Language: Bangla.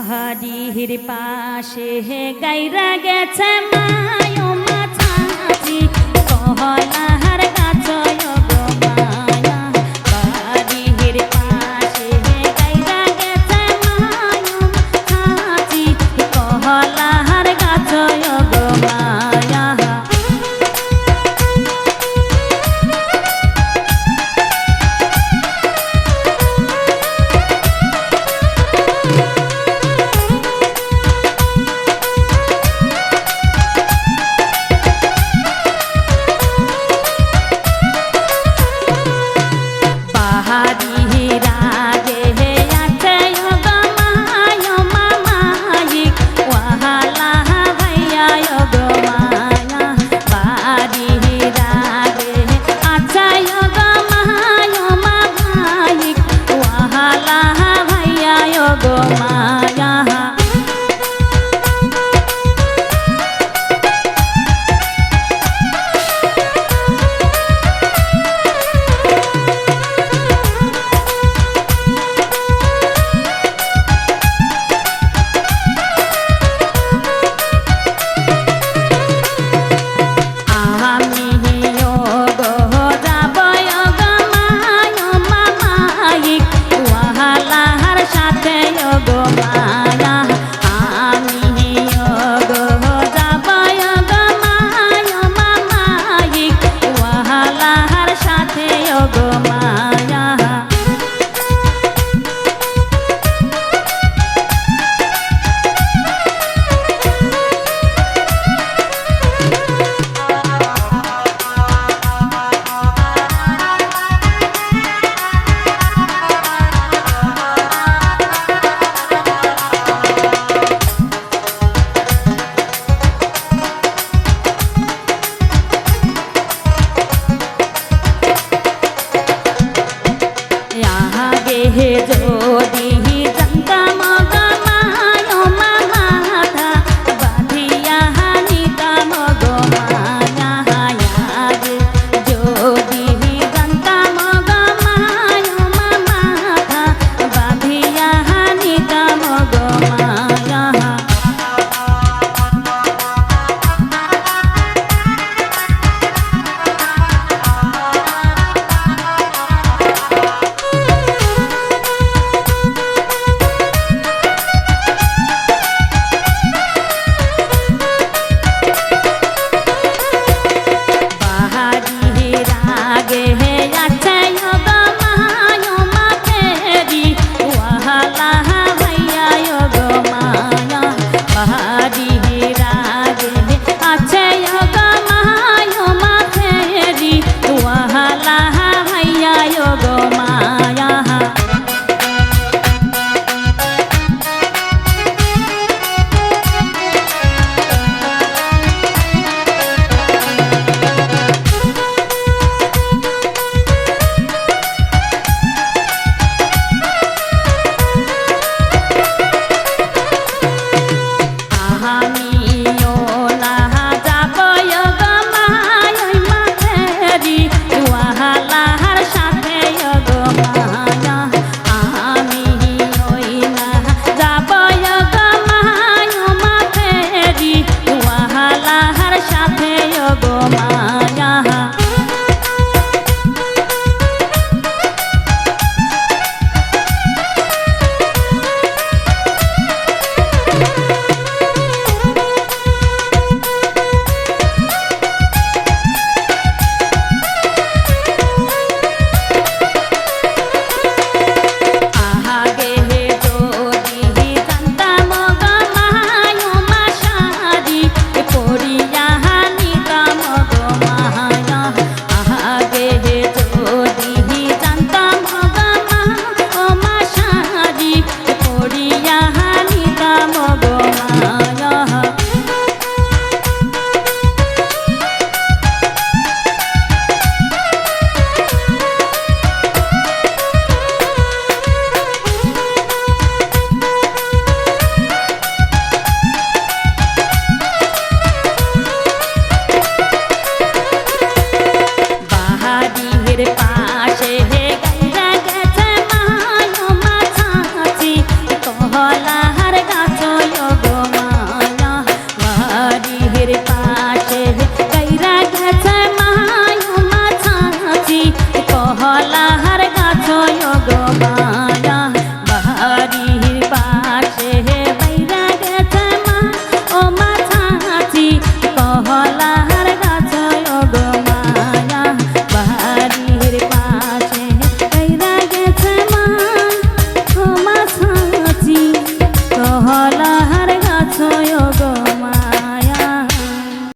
হাড়ির পাশে গাইরা গেছে মায় মাছাছি কহলাহার গাছয় goma. querer parar.